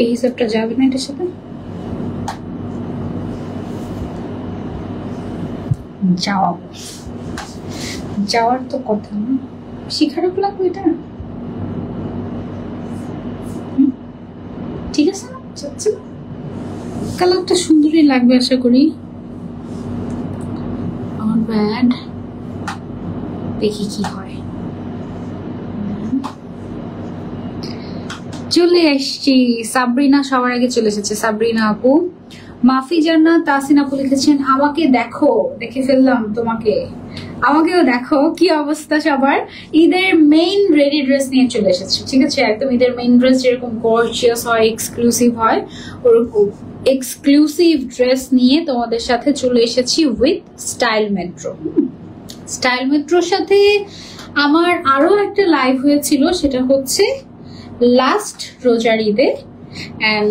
এই হিসাবটা যাবে না এটার সাথে? যাওয়া। যাওয়ার তো কথা না। শিখারক লাগবে এটা? ঠিক আছে যাচ্ছে কালারটা সুন্দরই লাগবে আশা করি। আমার ব্যাড দেখি কি হয়। চলে এসছি। সাবরিনা সবার আগে চলে এসেছে। সাবরিনা আপু, মাফি জান্না তাসিন আপু লিখেছেন, আমাকে দেখো। দেখে ফেললাম তোমাকে। আমাকেও দেখো। কি অবস্থা সবার? ঈদের মেইন রেডি ড্রেস নিয়ে চলে এসেছে। ঠিক আছে? একদম ঈদের মেইন ড্রেস যেরকম গর্জিয়াস হয় এক্সক্লুসিভ হয়, ওরকম এক্সক্লুসিভ ড্রেস নিয়ে তোমাদের সাথে চলে এসেছি উইথ স্টাইল মেট্রো স্টাইল মেট্রোর সাথে আমার আরও একটা লাইভ হয়েছিল, সেটা হচ্ছে লাস্ট রোজার ঈদে অ্যান্ড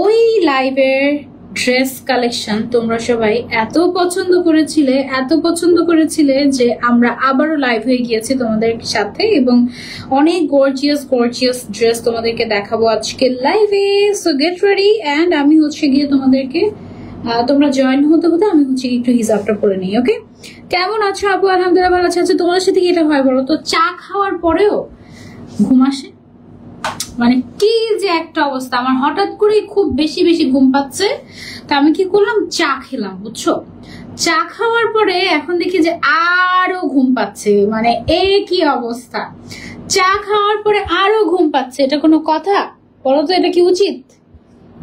ওই লাইভের ড্রেস কালেকশন তোমরা সবাই এত পছন্দ করেছিলে, এত পছন্দ করেছিলে যে আমরা আবারও লাইভ হয়ে গিয়েছি তোমাদের সাথে এবং অনেক গর্জিয়াস গর্জিয়াস ড্রেস তোমাদেরকে দেখাবো আজকে লাইভে সো গেট রেডি অ্যান্ড আমি হচ্ছে গিয়ে তোমাদেরকে তোমরা জয়েন হতে হতে আমি হচ্ছে একটু হিসাবটা করে নিই ওকে কেমন আছো আপু? আলহামদুলিল্লাহ ভালো আছে। আচ্ছা তোমাদের সাথে কি এটা হয় বলো তো? চা খাওয়ার পরেও ঘুম আসে? মানে কি যে একটা অবস্থা। আমার হঠাৎ করে খুব বেশি বেশি ঘুম পাচ্ছে। তা আমি কি করলাম? চা খেলাম, বুঝছ? চা খাওয়ার পরে এখন দেখি যে আরও ঘুম পাচ্ছে। মানে এ কি অবস্থা। চা খাওয়ার পরে আরও ঘুম পাচ্ছে। এটা কোনো কথা? বলো তো, এটা কি উচিত?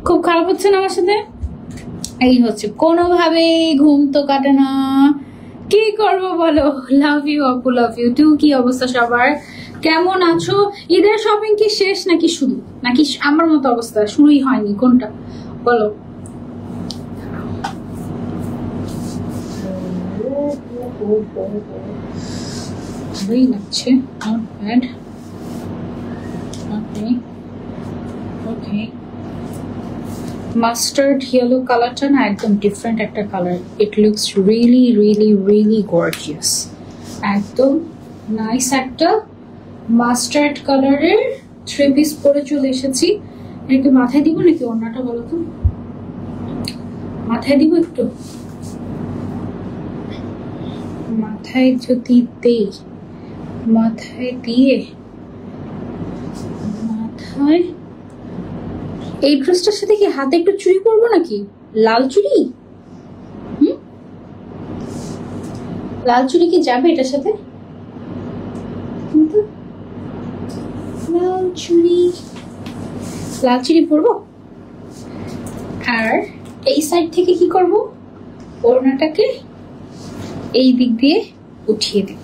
খুব খারাপ হচ্ছে না আমার সাথে? এই হচ্ছে, কোনোভাবেই ঘুম তো কাটে না। কি করব বলো? লাভ ইউ আপু লাভ ইউ টু কি অবস্থা সবার? কেমন আছো? ঈদের শপিং কি শেষ নাকি শুরু? নাকি আমার মতো অবস্থা? শুরুই হয়নি, কোনটা? বলো। মাস্টার্ড ইয়েলো কালারটা না একদম ডিফারেন্ট একটা colour it looks really really really gorgeous একদম নাইস একটা মাস্টার্ড কালারের থ্রি পিস পরে চলে এসেছি। একটু মাথায় দিব নাকি অন্যটা বলো তো? মাথায় দিব একটু? মাথায় যদি দেই, মাথায় দিয়ে, মাথায় এই ড্রেসটার সাথে কি হাতে একটু চুড়ি করব নাকি? লাল হুম? লাল চুড়ি কি যাবে এটার সাথে কিন্তু লাল চুড়ি লাল চুড়ি পরবো? আর এই সাইড থেকে কি করব? ওড়নাটাকে এই দিক দিয়ে উঠিয়ে দেব।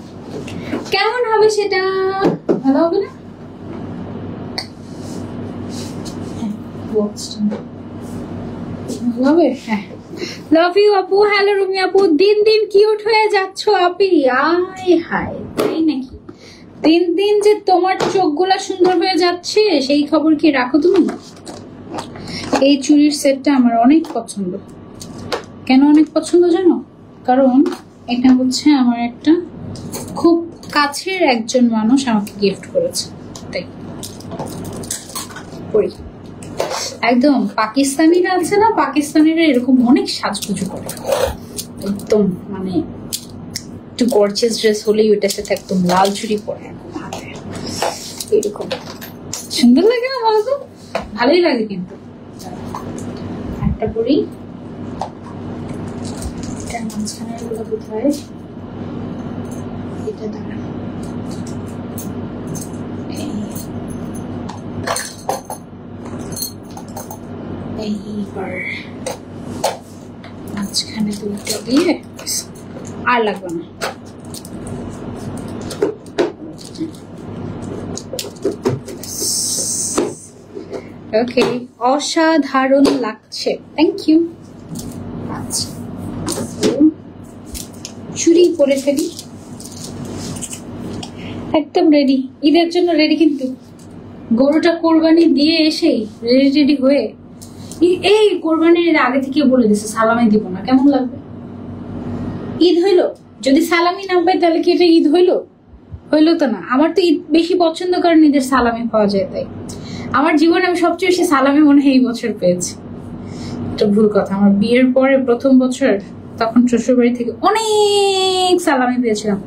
কেমন হবে সেটা? ভালো হবে না? হ্যাঁ লাভ ইউ আপু। হ্যালো রুমি আপু। দিন দিন কিউট হয়ে যাচ্ছ, আপি। আয় হায়, তাই নাকি? দিন দিন যে তোমার চোখগুলা সুন্দর হয়ে যাচ্ছে, সেই খবর কি রাখো তুমি? এই চুরির সেটটা আমার অনেক পছন্দ। কেন অনেক পছন্দ জানো? কারণ এটা হচ্ছে আমার একটা খুব কাছের একজন মানুষ আমাকে গিফট করেছে। তাই। করি একদম পাকিস্তানিরা আছে না, পাকিস্তানিরা এরকম অনেক সাজগুজু করে। একদম মানে একটু গর্জিয়াস ড্রেস হলেই ওটার সাথে একদম লাল চুড়ি পরে। এরকম। সুন্দর লাগে না বলতো? ভালোই লাগে কিন্তু। একটা পরি। মাঝখানে দুইটা। দিয়ে আর লাগবে না। ওকে অসাধারণ লাগছে। থ্যাংক ইউ চুরি করে ফেলি। একদম রেডি ঈদের জন্য রেডি কিন্তু। গরুটা কোরবানি দিয়ে এসেই রেডি রেডি হয়ে। এই কোরবানির আগে থেকে বলে দিছে সালামি দিব না। কেমন লাগবে? ঈদ হইল? যদি সালামি না পাই, তাহলে কি এটা ঈদ হইল? হইল তো না। আমার তো ঈদ বেশি পছন্দ কারণ ঈদের সালামি পাওয়া যায় তাই। আমার জীবনে আমি সবচেয়ে বেশি সালামি মনে হয় এই বছর পেয়েছি। এটা ভুল কথা। আমার বিয়ের পরে প্রথম বছর তখন শ্বশুর বাড়ি থেকে অনেক সালামি পেয়েছিলাম।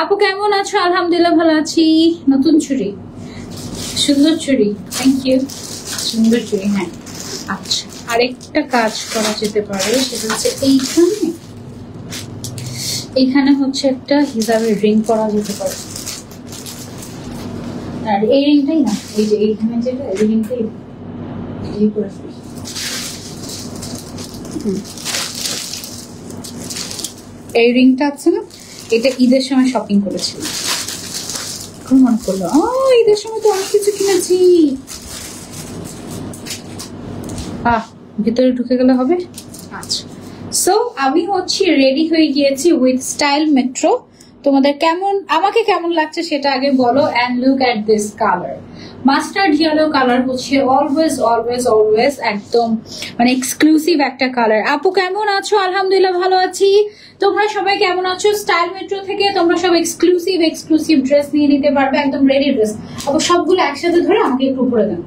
আপু, কেমন আছো? আলহামদুলিল্লাহ ভালো আছি। নতুন ছুরি সুন্দর ছুরি থ্যাংক ইউ সুন্দর ছুরি হ্যাঁ। আচ্ছা আরেকটা কাজ করা যেতে পারে, সেটা হচ্ছে এইখানে এইখানে হচ্ছে একটা হিসাবের রিং করা যেতে পারে। আর এই রিংটাই না, এই যে এইখানে যেটা, এই রিংটাই এই করে এই রিংটা আছে না, এটা ঈদের সময় শপিং করেছিলাম। এখন মনে করল ঈদের সময় তো অনেক কিছু কিনেছি। আহ, ভিতরে ঢুকে গেলে হবে? সো আমি হচ্ছে রেডি হয়ে গিয়েছি উইথ স্টাইল মেট্রো তোমাদের কেমন, আমাকে কেমন লাগছে সেটা আগে বলো and look at this colour mustard yellow colour হচ্ছে অলওয়েজ অলওয়েজ অলওয়েজ একদম মানে এক্সক্লুসিভ একটা কালার আপু, কেমন আছো? আলহামদুলিল্লাহ ভালো আছি। তোমরা সবাই কেমন আছো? স্টাইল মেট্রো থেকে তোমরা সব এক্সক্লুসিভ এক্সক্লুসিভ ড্রেস নিয়ে নিতে পারবে, একদম রেডি ড্রেস আপু, সবগুলো একসাথে ধরে আমাকে একটু উপরে দেন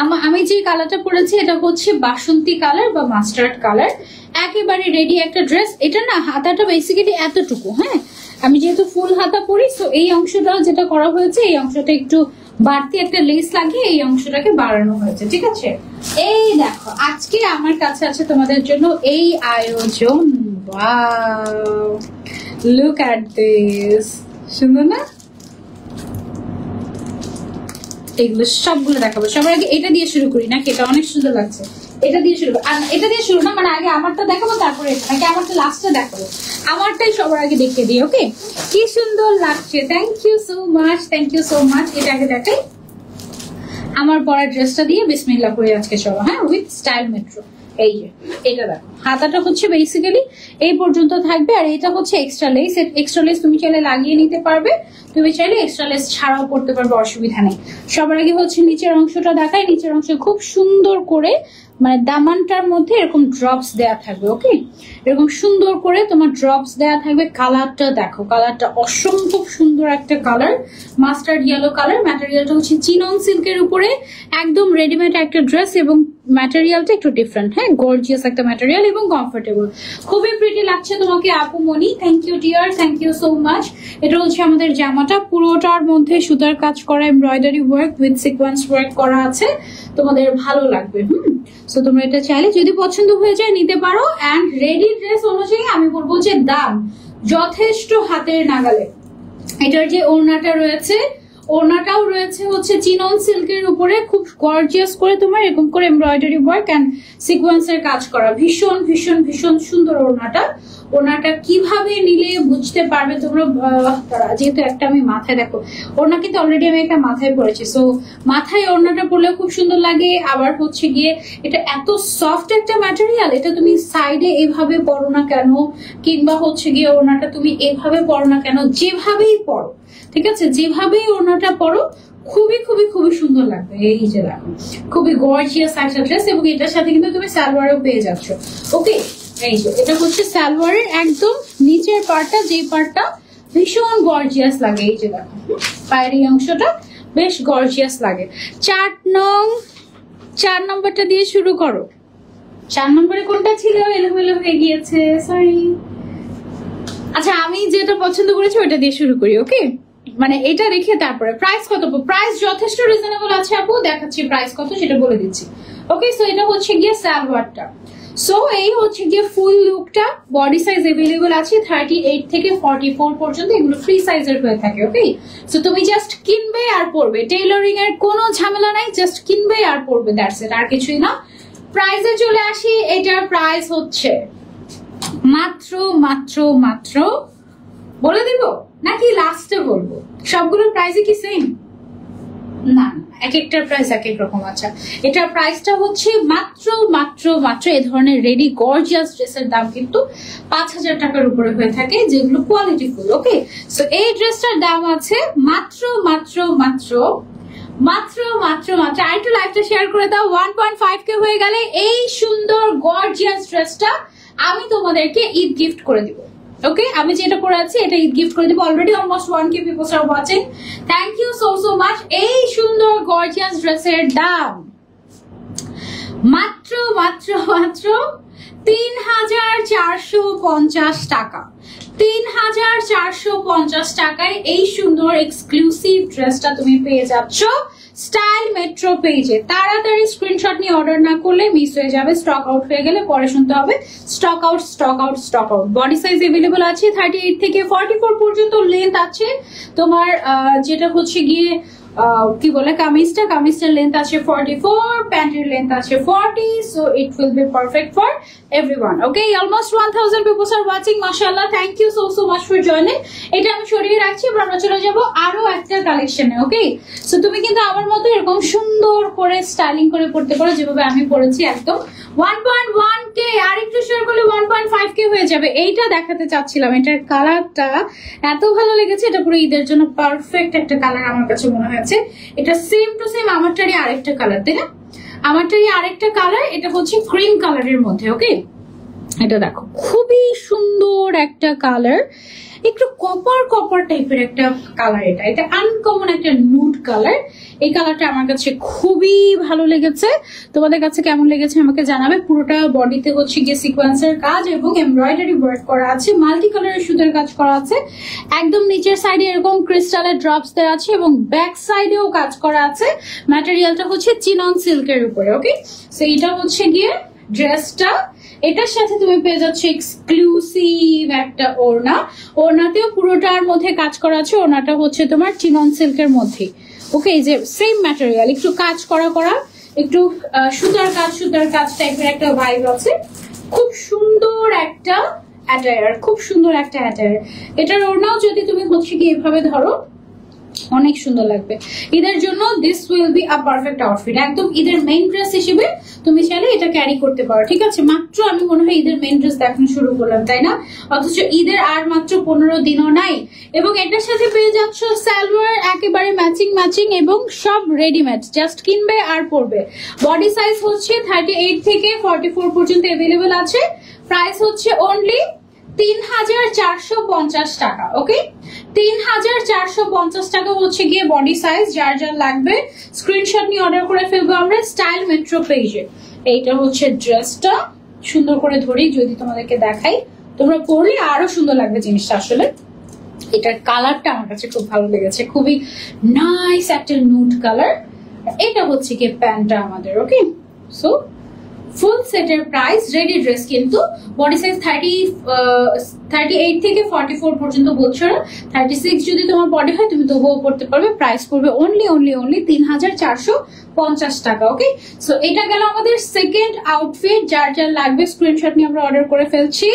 আমা- যে কালারটা পরেছি এটা হচ্ছে বাসন্তী কালার বা মাস্টার্ড কালার। একেবারে রেডি একটা ড্রেস এটা না, হাতাটা বেসিক্যালি এতটুকু হ্যাঁ? আমি যেহেতু ফুল হাতা পরি তো এই অংশটা যেটা করা হয়েছে, এই অংশটা একটু বাড়তি একটা লেস লাগিয়ে এই অংশটাকে বাড়ানো হয়েছে, ঠিক আছে? এই দেখো, আজকে আমার কাছে আছে তোমাদের জন্য এই আয়োজন। লুক অ্যাট দিস সুন্দর না? এগুলো সবগুলো দেখাবো। সবার আগে এটা দিয়ে শুরু করি নাকি? এটা অনেক সুন্দর লাগছে। এটা দিয়ে শুরু এটা দিয়ে শুরু না মানে আগে আমারটা দেখাবো, তারপরে এটা। নাকি আমারটা লাস্টে দেখাবো? আমারটাই সবার আগে দেখিয়ে দিই ওকে কি সুন্দর লাগছে। Thank you so much thank you so much এটা আগে দেখাই। আমার পরের ড্রেসটা দিয়ে বিসমিল্লা করে আজকে চলো হ্যাঁ? উইথ স্টাইল মেট্রো এই যে এটা দেখো। হাতাটা হচ্ছে বেসিক্যালি এই পর্যন্ত থাকবে আর এটা হচ্ছে এক্সট্রা লেস এক্সট্রা লেস তুমি চাইলে লাগিয়ে নিতে পারবে। তুমি চাইলে এক্সট্রা লেস ছাড়াও করতে পারবে, অসুবিধা নেই। সবার আগে হচ্ছে নিচের অংশটা দেখায় নিচের অংশ খুব সুন্দর করে মানে দামানটার মধ্যে এরকম ড্রপস দেয়া থাকবে ওকে এরকম সুন্দর করে তোমার ড্রপস দেয়া থাকবে। কালারটা দেখো কালারটা অসম্ভব সুন্দর একটা কালার মাস্টার্ড ইয়েলো কালার ম্যাটেরিয়ালটা হচ্ছে চিনন সিল্কের উপরে। একদম রেডিমেড একটা ড্রেস এবং ম্যাটেরিয়ালটা একটু ডিফারেন্ট হ্যাঁ? গর্জিয়াস একটা ম্যাটেরিয়াল এবং কমফোর্টেবল খুবই প্রিটি লাগছে তোমাকে, আপু মনি। Thank you dear thank you so much এটা হচ্ছে আমাদের জামাটা। পুরোটার মধ্যে সুতার কাজ করা embroidery work with sequence work করা আছে। তোমাদের ভালো লাগবে, হুম? সো তোমরা এটা চাইলে যদি পছন্দ হয়ে যায় নিতে পারো। অ্যান্ড রেডি ড্রেস অনুযায়ী আমি বলব যে দাম যথেষ্ট হাতের নাগালে। এটার যে ওড়নাটা রয়েছে ওড়নাটাও রয়েছে হচ্ছে চিনন সিল্কের উপরে। খুব গর্জিয়াস করে তোমার এরকম করে এমব্রয়ডারি ওয়ার্ক অ্যান্ড সিকোয়েন্সের কাজ করা। ভীষণ ভীষণ ভীষণ সুন্দর ওড়নাটা ওনাটা কীভাবে নিলে বুঝতে পারবে তোমরা যেহেতু একটা আমি মাথায় দেখো ওড়না কিন্তু অলরেডি আমি একটা মাথায় পরেছি সো মাথায় ওড়নাটা পরলে খুব সুন্দর লাগে। আবার হচ্ছে গিয়ে এটা এত সফট একটা ম্যাটেরিয়াল এটা তুমি সাইডে এভাবে পরো না কেন? কিংবা হচ্ছে গিয়ে ওড়নাটা তুমি এভাবে পরো না কেন? যেভাবেই পরো ঠিক আছে? যেভাবেই ওড়নাটা পরো, খুবই খুবই খুবই সুন্দর লাগবে এই যে দেখো খুবই গর্জিয়াস একটা ড্রেস এবং এটার সাথে কিন্তু তুমি সালোয়ারও পেয়ে যাচ্ছ। ওকে এই যে, এটা হচ্ছে সালোয়ারের একদম নিচের পার্টটা যে পার্টটা ভীষণ গর্জিয়াস লাগে এই যে দেখো। পায়ের এই অংশটা বেশ গর্জিয়াস লাগে। চার নং, চার নম্বরটা দিয়ে শুরু করো। চার নম্বরে কোনটা ছিল? এলোমেলো হয়ে গিয়েছে সরি আচ্ছা আমি যেটা পছন্দ করেছি ওটা দিয়ে শুরু করি, ওকে? মানে এটা রেখে তারপরে প্রাইস কত? প্রাইস যথেষ্ট রিজনেবল আছে আপু, দেখাচ্ছি প্রাইস কত, সেটা বলে দিচ্ছি। ওকে সো এটা হচ্ছে গিয়ে সালোয়ারটা। সো এই হচ্ছে গিয়ে ফুল লুকটা বডি সাইজ এভেলেবল আছে থার্টি এইট থেকে ফর্টি ফোর পর্যন্ত, এগুলো ফ্রি সাইজের হয়ে থাকে, ওকে? সো তুমি জাস্ট কিনবে আর পরবে। টেইলরিং এর কোনো ঝামেলা নাই জাস্ট কিনবে আর পরবে দ্যাটস ইট আর কিছুই না। প্রাইসে চলে আসি, এটার প্রাইস হচ্ছে মাত্র মাত্র মাত্র বলে দিব? নাকি লাস্টে বলব? সবগুলোর প্রাইসে কি সেম না এক একটার প্রাইস এক এক রকম আচ্ছা। এটার প্রাইসটা হচ্ছে মাত্র মাত্র মাত্র এ ধরনের রেডি গর্জিয়াস ড্রেসের দাম কিন্তু পাঁচ হাজার টাকার উপরে হয়ে থাকে, যেগুলো কোয়ালিটি ফুল ওকে সো এই ড্রেসটার দাম আছে মাত্র মাত্র মাত্র মাত্র মাত্র মাত্র। আর একটু লাইভটা শেয়ার করে দাও ওয়ান পয়েন্ট ফাইভ কে হয়ে গেলে এই সুন্দর গর্জিয়াস ড্রেসটা আমি তোমাদেরকে ঈদ গিফট করে দিব। ওকে আমি যেটা পরে আছি, এটা ঈদ গিফট করে দিব। Already almost one K peoples are watching thank you so so much এই সুন্দর গর্জিয়াস ড্রেসের দাম। মাত্র মাত্র মাত্র তিন হাজার চারশো পঞ্চাশ টাকা। তিন হাজার চারশো পঞ্চাশ টাকায় এই সুন্দর এক্সক্লুসিভ ড্রেসটা তুমি পেয়ে যাচ্ছ। স্টাইল মেট্রো পেজে। তাড়াতাড়ি স্ক্রিনশট নিয়ে অর্ডার না করলে মিস হয়ে যাবে স্টক আউট হয়ে গেলে পরে শুনতে হবে। Stock out stock out stock out body size available আছে থার্টি এইট থেকে ফর্টি ফোর পর্যন্ত লেন্থ আছে। তোমার যেটা হচ্ছে গিয়ে কি বলে, কামিজটা? কামিজটার লেন্থ আছে ফর্টি ফোর প্যান্টের লেন্থ আছে forty so it will be perfect for everyone okay almost one thousand peoples are watching মাশাআল্লাহ thank you so so much for joining এটা আমি সরিয়ে রাখছি, এবার আমরা চলে যাব আরও একটা কালেকশনে ওকে সো তুমি কিন্তু আমার মতো এরকম সুন্দর করে স্টাইলিং করে পড়তে পারো, যেভাবে আমি পড়েছি একদম ওয়ান পয়েন্ট ওয়ান কে আর একটু শেয়ার করলে ওয়ান পয়েন্ট ফাইভ কে হয়ে যাবে। এইটা দেখাতে চাচ্ছিলাম, এটার কালারটা এত ভালো লেগেছে, এটা পুরো ঈদের জন্য পারফেক্ট একটা কালার আমার কাছে মনে হয়েছে। এটা সেম টু সেম আমারটারই আরেকটা কালার তাই না? আমারটারই আরেকটা কালার এটা হচ্ছে ক্রিম কালারের মধ্যে ওকে এটা দেখো, খুবই সুন্দর একটা কালার একটু কপার কপার টাইপের একটা কালার এটা। এটা আনকমন একটা নুড কালার এই কালারটা আমার কাছে খুবই ভালো লেগেছে। তোমাদের কাছে কেমন লেগেছে আমাকে জানাবে। পুরোটা বডিতে হচ্ছে গিয়ে সিকোয়েন্সের কাজ এবং এমব্রয়ডারি ওয়ার্ক করা আছে। মাল্টি কালারের সুতের কাজ করা আছে। একদম নিচের সাইডে এরকম ক্রিস্টালের ড্রপস দেওয়া আছে এবং ব্যাক সাইডেও কাজ করা আছে। ম্যাটেরিয়ালটা হচ্ছে চিনন সিল্কের উপরে ওকে সো এটা হচ্ছে গিয়ে ড্রেসটা এটার সাথে তুমি পেয়ে যাচ্ছ এক্সক্লুসিভ একটা ওড়না। ওড়নাতেও পুরোটার মধ্যে কাজ করা আছে। ওড়নাটা হচ্ছে তোমার চিনন সিল্কের মধ্যে। ওকে এই যে সেম ম্যাটেরিয়াল একটু কাজ করা করা, একটু সুতার কাজ সুতার কাজ টাইপের একটা ভাইব আছে। খুব সুন্দর একটা অ্যাটায়ার খুব সুন্দর একটা অ্যাটায়ার এটার ওড়নাও যদি তুমি হচ্ছে কি এভাবে ধরো অনেক সুন্দর লাগবে। ঈদের জন্য this will be a perfect outfit একদম ঈদের মেইন ড্রেস হিসেবে তুমি চাইলে এটা ক্যারি করতে পারো। ঠিক আছে? মাত্র আমি মনে হয় ঈদের মেইন ড্রেস দেখানো শুরু করলাম, তাই না? অথচ ঈদের আর মাত্র পনেরো দিনও নাই। এবং এটার সাথে পেয়ে যাচ্ছ সালোয়ার একেবারে ম্যাচিং ম্যাচিং এবং সব রেডিমেড জাস্ট কিনবে আর পরবে। বডি সাইজ হচ্ছে থার্টি এইট থেকে ফর্টি ফোর পর্যন্ত অ্যাভেলেবেল আছে। প্রাইস হচ্ছে অনলি তিন হাজার চারশো পঞ্চাশ টাকা ওকে তিন হাজার চারশো পঞ্চাশ টাকা হচ্ছে গিয়ে বডি সাইজ যার যার লাগবে স্ক্রিনশট নিয়ে অর্ডার করে ফেলব আমরা স্টাইল মেট্রো পেজে এইটা হচ্ছে ড্রেসটা সুন্দর করে ধরি, যদি তোমাদেরকে দেখাই। তোমরা পরলে আরও সুন্দর লাগবে জিনিসটা আসলে। এটার কালারটা আমার কাছে খুব ভালো লেগেছে, খুবই নাইস একটা নুড কালার এটা হচ্ছে কি প্যান্টটা আমাদের ওকে সো ফুল সেটের প্রাইস রেডি ড্রেস কিন্তু body size thirty thirty eight থেকে ফর্টি ফোর পর্যন্ত বলছো না থার্টি সিক্স যদি তোমার বডি হয়, তুমি তবুও পড়তে পারবে। প্রাইস পড়বে অনলি অনলি অনলি তিন হাজার চারশো পঞ্চাশ টাকা ওকে সো এটা গেল আমাদের সেকেন্ড আউটফিট যার যার লাগবে স্ক্রিনশট নিয়ে আমরা অর্ডার করে ফেলছি।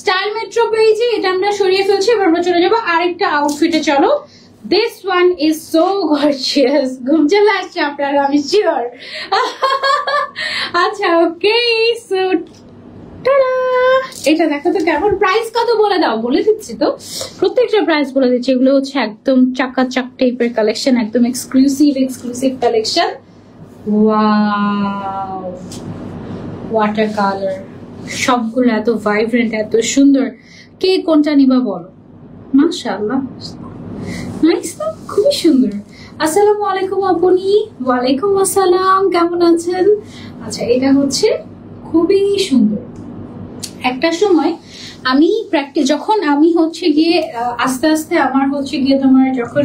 স্টাইল মেট্রো পেয়েছি, এটা আমরা সরিয়ে ফেলছি, এবার আমরা চলে যাব আরেকটা আউটফিটে চলো। ওয়ান ইজ সো গর্জিয়াস ঘুম চলে আসছে আপনারা, আমি শিওর আচ্ছা ওকে সো এটা দেখো তো কেমন। প্রাইস কত বলে দাও? বলে দিচ্ছি তো। প্রত্যেকটা প্রাইস বলে দিচ্ছি। এগুলো হচ্ছে একদম চাকা চাক টাইপের কালেকশন একদম exclusive exclusive collection wow water colour সবগুলো এত ভাইব্রেন্ট এত সুন্দর। কে কোনটা নিবা বলো? মাশাআল্লাহ। খুবই সুন্দর। আসসালামু আলাইকুম আপনি। ওয়ালাইকুম আসসালাম। কেমন আছেন? আচ্ছা এটা হচ্ছে খুবই সুন্দর। একটা সময় আমি প্র্যাকটিস যখন আমি হচ্ছে গিয়ে আস্তে আস্তে আমার হচ্ছে গিয়ে তোমার যখন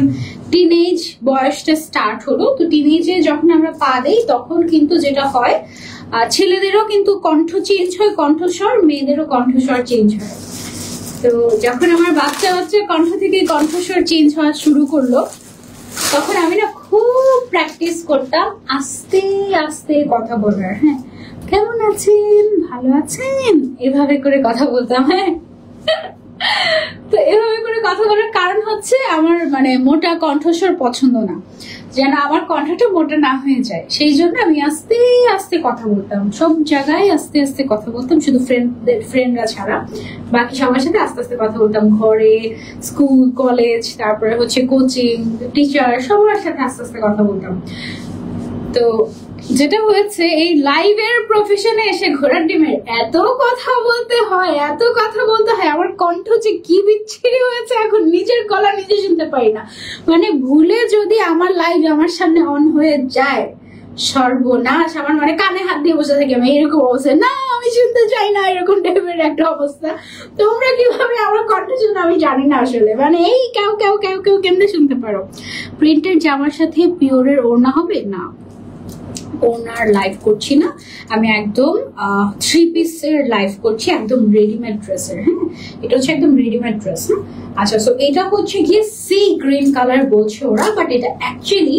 টিনেজ বয়সটা স্টার্ট হলো, তো টিনেজে যখন আমরা পা দেই, তখন কিন্তু যেটা হয় ছেলেদেরও কিন্তু কণ্ঠ চেঞ্জ হয়, কণ্ঠস্বর, মেয়েদেরও কণ্ঠস্বর চেঞ্জ হয়। তো যখন আমার বাচ্চা বাচ্চা কণ্ঠ থেকে কণ্ঠস্বর চেঞ্জ হওয়া শুরু করল। তখন আমি না খুব প্র্যাকটিস করতাম আস্তে আস্তে কথা বলার। হ্যাঁ কেমন আছেন? ভালো আছেন? এভাবে করে কথা বলতাম হ্যাঁ। তো এভাবে করে কথা বলার কারণ হচ্ছে আমার মানে মোটা কণ্ঠস্বর পছন্দ না। যেন আমার কণ্ঠটা মোটা না হয়ে যায়। সেই জন্য আমি আস্তে আস্তে কথা বলতাম। সব জায়গায় আস্তে আস্তে কথা বলতাম, শুধু ফ্রেন্ডদের ফ্রেন্ডরা ছাড়া। বাকি সবার সাথে আস্তে আস্তে কথা বলতাম। ঘরে স্কুল কলেজ তারপরে হচ্ছে কোচিং টিচার সবার সাথে আস্তে আস্তে কথা বলতাম। তো যেটা হয়েছে, এই লাইভের প্রফেশনে এসে ঘোড়ার ডিমের এত কথা বলতে হয়, এত কথা বলতে হয়, আমার কণ্ঠ যে কি বিচ্ছিরি হয়েছে এখন নিজের গলা নিজে শুনতে পারি না। মানে ভুলে যদি আমার লাইভ আমার সামনে অন হয়ে যায়, সর্বনাশ, আমার মানে কানে হাত দিয়ে বসে থাকি আমি, এরকম অবস্থা। না, আমি শুনতে চাই না, এরকম টাইপের একটা অবস্থা। তোমরা কীভাবে আমার কণ্ঠ শুনে আমি জানি না আসলে। মানে এই কেউ কেউ কেউ কেউ কেমনে শুনতে পারো? প্রিন্টের জামার সাথে পিওরের ওড়না হবে? না। ওনার লাইভ করছি না। আমি একদম থ্রি পিসের লাইভ করছি, একদম রেডিমেড ড্রেসের হ্যাঁ? এটা হচ্ছে একদম রেডিমেড ড্রেস হ্যাঁ? আচ্ছা সো এটা হচ্ছে গিয়ে সি গ্রিন কালার বলছে ওরা বাট এটা অ্যাকচুয়ালি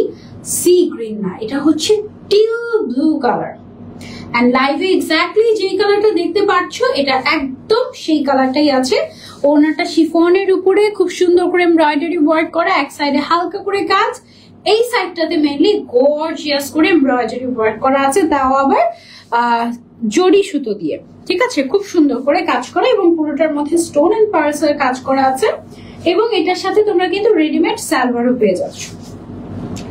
সি গ্রিন না। এটা হচ্ছে টিল ব্লু কালার অ্যান্ড লাইভে এক্স্যাক্টলি যে কালারটা দেখতে পাচ্ছ এটা একদম সেই কালারটাই আছে। ওনারটা শিফনের উপরে খুব সুন্দর করে এমব্রয়ডারি ওয়ার্ক করা, এক সাইডে হালকা করে কাজ এই সাইডটাতে মেনলি গর্জিয়াস করে এমব্রয়ডারি ওয়ার্ক করা আছে, তাও আবার জড়ি সুতো দিয়ে। ঠিক আছে? খুব সুন্দর করে কাজ করা এবং পুরোটার মধ্যে স্টোন এন্ড পার্সেল কাজ করা আছে। এবং এটার সাথে তোমরা কিন্তু রেডিমেড সালোয়ারও পেয়ে যাচ্ছ।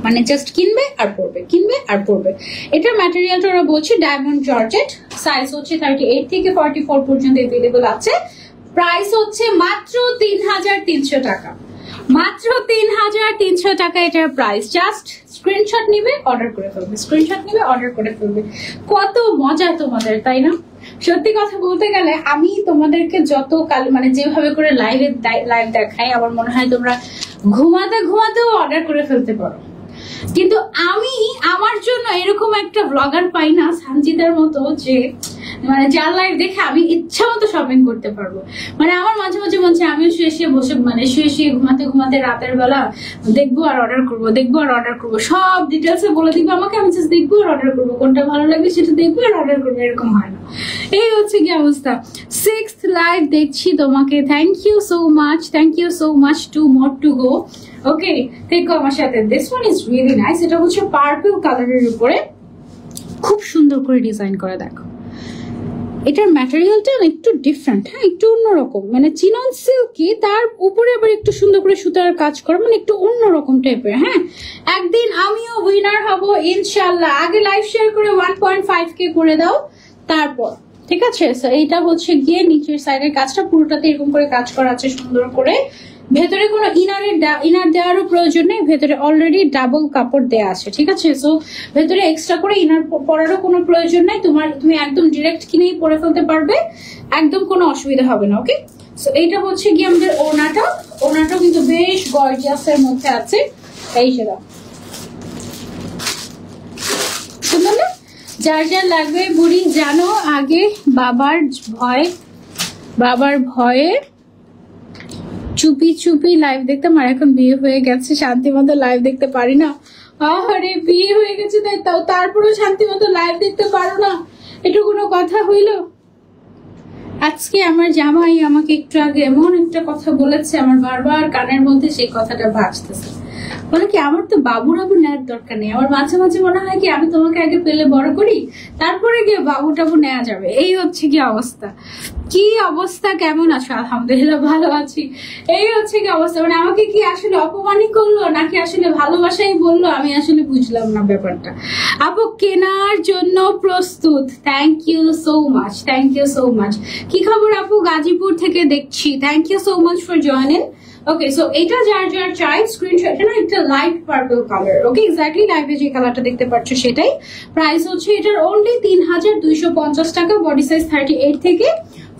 মানে জাস্ট কিনবে আর পড়বে কিনবে আর পড়বে এটার ম্যাটেরিয়ালটা ওরা বলছে ডায়মন্ড জর্জেট সাইজ হচ্ছে থার্টি এইট থেকে ফর্টি ফোর পর্যন্ত এভেলেবল আছে। প্রাইস হচ্ছে মাত্র তিন হাজার তিনশো টাকা। মাত্র তিন হাজার তিনশো টাকা এটার প্রাইস জাস্ট স্ক্রিনশট নিবে অর্ডার করে ফেলবে। স্ক্রিনশট নিবে অর্ডার করে ফেলবে। কত মজা তোমাদের, তাই না? সত্যি কথা বলতে গেলে আমি তোমাদেরকে যত কাল মানে যেভাবে করে লাইভে লাইভ দেখাই, আমার মনে হয় তোমরা ঘুমাতে ঘুমাতেও অর্ডার করে ফেলতে পারো। কিন্তু আমি আমার জন্য এরকম একটা ব্লগার পাই না, সানজিদার মতো, যে মানে যার লাইফ দেখে আমি ইচ্ছা মতো শপিং করতে পারব। মানে আমার মাঝে মাঝে মনে হচ্ছে আমিও শুয়ে শুয়ে বসে মানে শুয়ে শুয়ে ঘুমাতে ঘুমাতে রাতের বেলা দেখব আর অর্ডার করব, দেখব আর অর্ডার করব। সব ডিটেলসে বলে দিবো আমাকে, আমি জাস্ট দেখব আর অর্ডার করব। কোনটা ভালো লাগবে সেটা দেখব আর অর্ডার করব, এরকম হয় না। এই হচ্ছে কি অবস্থা। সিক্স লাইভ দেখছি তোমাকে। Thank you so much thank you so much two more to go okay থেকো আমার সাথে। This one is really nice এটা হচ্ছে পার্পল কালারের উপরে। খুব সুন্দর করে ডিজাইন করে, দেখো। এটার ম্যাটেরিয়ালটা একটু ডিফারেন্ট হ্যাঁ? একটু অন্যরকম। মানে চিনন সিল্কি তার উপরে আবার একটু সুন্দর করে সুতার কাজ করা মানে একটু অন্যরকম টাইপের হ্যাঁ? একদিন আমিও উইনার হব ইনশাল্লাহ আগে লাইভ শেয়ার করে ওয়ান পয়েন্ট ফাইভ কে করে দাও, তারপর। ঠিক আছে? এইটা হচ্ছে গিয়ে নিচের সাইডের কাজটা, পুরোটাতে এরকম করে কাজ করা আছে সুন্দর করে। ভেতরে কোনো ইনারের ইনার দেওয়ারও প্রয়োজন নেই, ভেতরে অলরেডি ডাবল কাপড় দেওয়া আছে, ঠিক আছে? সো ভেতরে এক্সট্রা করে ইনার পরারও কোনো প্রয়োজন নেই, তোমার, তুমি একদম ডিরেক্ট কিনেই পরে ফেলতে পারবে, একদম কোনো অসুবিধা হবে না ওকে সো এইটা হচ্ছে গিয়ে আমাদের ওনাটা ওনাটাও কিন্তু বেশ গর্জিয়াসের মধ্যে আছে। এই সেটা যার যার লাগবে বুড়ি, জানো আগে বাবার ভয়, বাবার ভয়ে চুপি চুপি লাইভ দেখতাম আর এখন বিয়ে হয়ে গেছে শান্তি মতো লাইভ দেখতে পারি না। আরে বিয়ে হয়ে গেছে, তাই তাও তারপরেও শান্তি মতো লাইভ দেখতে পারো না। একটু কোনো কথা হইল। আজকে আমার জামাই আমাকে একটু আগে এমন একটা কথা বলেছে, আমার বারবার কানের মধ্যে সেই কথাটা বাজতেছে বলে কি, আমার তো বাবু বাবু নেওয়ার দরকার নেই। আমার মাঝে মাঝে মনে হয় কি, আমি তোমাকে আগে পেলে বড় করি, তারপরে গিয়ে বাবু টাবু নেওয়া যাবে। এই হচ্ছে কি অবস্থা। কি অবস্থা, কেমন আছো? আলহামদুলিল্লাহ ভালো আছি। এই হচ্ছে কি অবস্থা। মানে আমাকে কি আসলে অপমানই করল, নাকি আসলে ভালোবাসাই বলল? আমি আসলে বুঝলাম না ব্যাপারটা। আপু, কেনার জন্য প্রস্তুত। Thank you so much thank you so much কি খবর আপু? গাজীপুর থেকে দেখছি। Thank you so much for joining okay so এটা যার যার চাই স্ক্রিনশট না একটা light purple colour okay exactly লাইভে যে কালারটা দেখতে পাচ্ছ সেটাই। প্রাইস হচ্ছে এটার অনলি তিন হাজার দুইশো পঞ্চাশ টাকা বডি সাইজ থার্টি এইট থেকে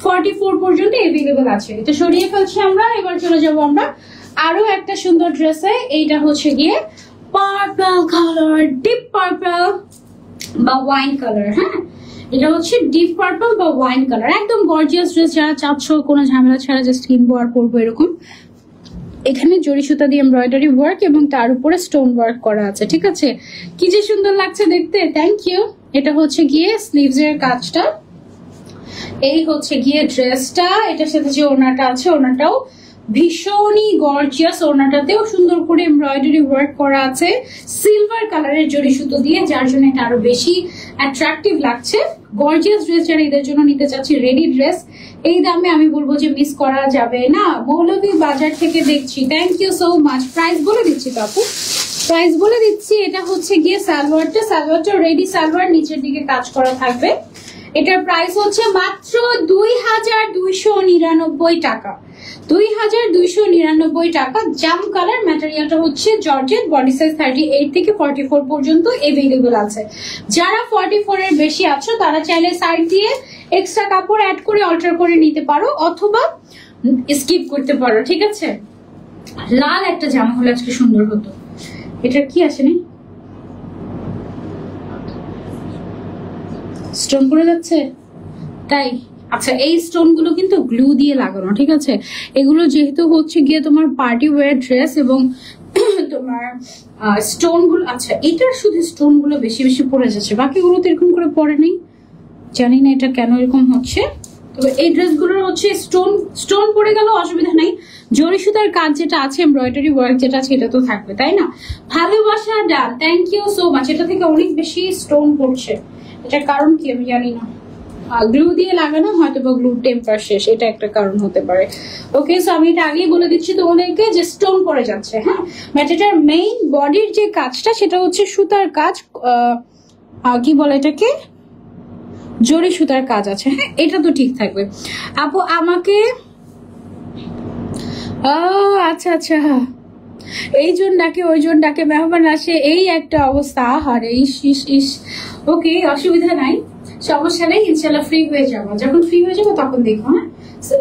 ফর্টি ফোর পর্যন্ত এভেলেবল আছে। এটা সরিয়ে ফেলছি আমরা, এবার চলে যাব আমরা আরও একটা সুন্দর ড্রেসে এইটা হচ্ছে গিয়ে পার্পল কালার ডিপ পার্পল বা ওয়াইন কালার হ্যাঁ? এটা হচ্ছে ডিপ পার্পল বা ওয়াইন কালার একদম গর্জিয়াস ড্রেস যারা চাচ্ছ কোনো ঝামেলা ছাড়া জাস্ট কিনবো আর পরবো এরকম। এখানে জরি সুতা দিয়ে এমব্রয়ডারি ওয়ার্ক এবং তার উপরে স্টোন ওয়ার্ক করা আছে, ঠিক আছে? কি যে সুন্দর লাগছে দেখতে থ্যাংক ইউ এটা হচ্ছে গিয়ে স্লিভস এর কাজটা। এই হচ্ছে গিয়ে ড্রেসটা এটার সাথে যে ওনারটা আছে ওনাটাও ভীষণই গর্জিয়াস ওনাটাতেও সুন্দর করে এমব্রয়ডারি ওয়ার্ক করা আছে। সিলভার কালারের জড়ি সুতো দিয়ে, যার জন্য এটা আরও বেশি অ্যাট্রাকটিভ লাগছে। গর্জিয়াস ড্রেস যারা এদের জন্য নিতে চাচ্ছি রেডি ড্রেস এই দামে আমি বলব যে মিস করা যাবে না। মৌলভী বাজার থেকে দেখছি। Thank you so much price বলে দিচ্ছি কাপু প্রাইস বলে দিচ্ছি, এটা হচ্ছে গিয়ে সালোয়ারটা। সালোয়ারটা রেডি সালোয়ার নিচের দিকে কাজ করা থাকবে। এটার প্রাইস হচ্ছে মাত্র দুই হাজার দুইশো নিরানব্বই টাকা। দুই হাজার দুইশো নিরানব্বই টাকা। জাম কালার ম্যাটেরিয়ালটা হচ্ছে georgette body size thirty eight থেকে ফর্টি ফোর পর্যন্ত এভেলেবেল আছে। যারা ফর্টি ফোর এর বেশি আছো, তারা চাইলে সাইড দিয়ে এক্সট্রা কাপড় অ্যাড করে অল্টার করে নিতে পারো অথবা স্কিপ করতে পারো, ঠিক আছে? লাল একটা জামা হলে আজকে সুন্দর হতো। এটার কি আসেনি স্টোন পড়ে যাচ্ছে? তাই? আচ্ছা এই স্টোনগুলো কিন্তু গ্লু দিয়ে লাগানো, ঠিক আছে? এগুলো যেহেতু হচ্ছে গিয়ে তোমার পার্টি ওয়্যার ড্রেস এবং তোমার স্টোনগুলো আচ্ছা এটার শুধু স্টোনগুলো বেশি বেশি পড়ে যাচ্ছে, বাকিগুলো তো এরকম করে পড়ে নেই। জানি না এটা কেন এরকম হচ্ছে। তবে এই ড্রেসগুলোর হচ্ছে স্টোন স্টোন পড়ে গেল, অসুবিধা নেই। জরি সুতার কাজ যেটা আছে এমব্রয়ডারি ওয়ার্ক যেটা আছে, এটা তো থাকবে, তাই না? ভালোবাসা ডান থ্যাংক ইউ সো মাচ এটা থেকে অনেক বেশি স্টোন পড়ছে। এটার কারণ কি আমি জানি না। গ্লু দিয়ে লাগানো হয়তো বা গ্লু টেম্পার শেষ, এটা একটা কারণ হতে পারে। ওকে সো আমি এটা আগেই বলে দিচ্ছি তোমাদেরকে যে স্টোন পড়ে যাচ্ছে হ্যাঁ? বাট এটার মেইন বডির যে কাজটা, সেটা হচ্ছে সুতার কাজ কি বলে এটাকে? জরি সুতার কাজ আছে হ্যাঁ? এটা তো ঠিক থাকবে। আপু, আমাকে আচ্ছা আচ্ছা এই জন ডাকে ওই জন ডাকে মেহমান আসে, এই একটা অবস্থা। আহারে, ইস ইস ইস। ওকে, অসুবিধা নাই। সমস্যা নেই ইনশাল্লাহ ফ্রি হয়ে যাব। যখন ফ্রি হয়ে যাব তখন দেখো হ্যাঁ?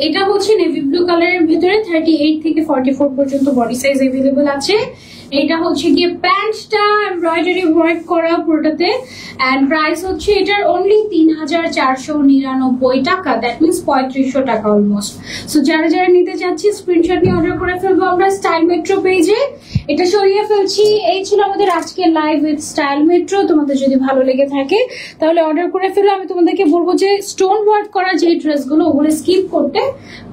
এটা হচ্ছে নেভি ব্লু কালারের ভিতরে থার্টি এইট থেকে ফর্টি ফোর পর্যন্ত বডি সাইজ এভেলেবল আছে। এটা হচ্ছে গিয়ে প্যান্টটা এমব্রয়ডারি ওয়ার্ক করা পুরোটাতে। অ্যান্ড প্রাইস হচ্ছে এটার অনলি তিন হাজার চারশো নিরানব্বই টাকা। দ্যাট মিনস পঁয়ত্রিশশো টাকা অলমোস্ট সো যারা যারা নিতে চাচ্ছি স্ক্রিনশট নিয়ে অর্ডার করে ফেলব আমরা স্টাইল মেট্রো পেজে এটা সরিয়ে ফেলছি। এই ছিল আমাদের আজকের লাইভ উইথ স্টাইল মেট্রো তোমাদের যদি ভালো লেগে থাকে, তাহলে অর্ডার করে ফেলে। আমি তোমাদেরকে বলব যে স্টোন ওয়ার্ক করা যে ড্রেসগুলো ওগুলো স্কিপ করতে।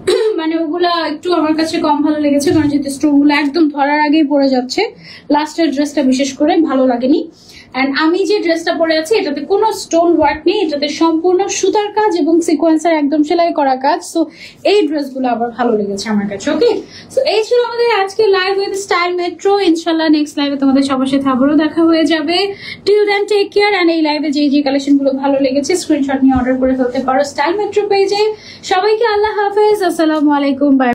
মানে ওগুলা একটু আমার কাছে কম ভালো লেগেছে, কারণ যেহেতু স্টোনগুলো একদম ধরার আগেই পরে যাচ্ছে লাস্টের ড্রেসটা বিশেষ করে ভালো লাগেনি। অ্যান্ড আমি যে ড্রেসটা পরে আছি, এটাতে কোনো স্টোন ওয়ার্ক নেই, এটাতে সম্পূর্ণ সুতার কাজ এবং সিকোয়েন্সার একদম সেলাই করা কাজ। সো এই ড্রেসগুলো আবার ভালো লেগেছে আমার কাছে ওকে সো এই ছিল আমাদের আজকে লাইভ উইথ স্টাইল মেট্রো ইনশাল্লাহ নেক্সট লাইভে তোমাদের সবার সাথে আবারও দেখা হয়ে যাবে। Till then take care and এই লাইভে যে যে কালেকশনগুলো ভালো লেগেছে স্ক্রিনশট নিয়ে অর্ডার করে ফেলতে পারো স্টাইল মেট্রো পেজে সবাইকে আল্লাহ হাফেজ, আসসালামু আলাইকুম বাই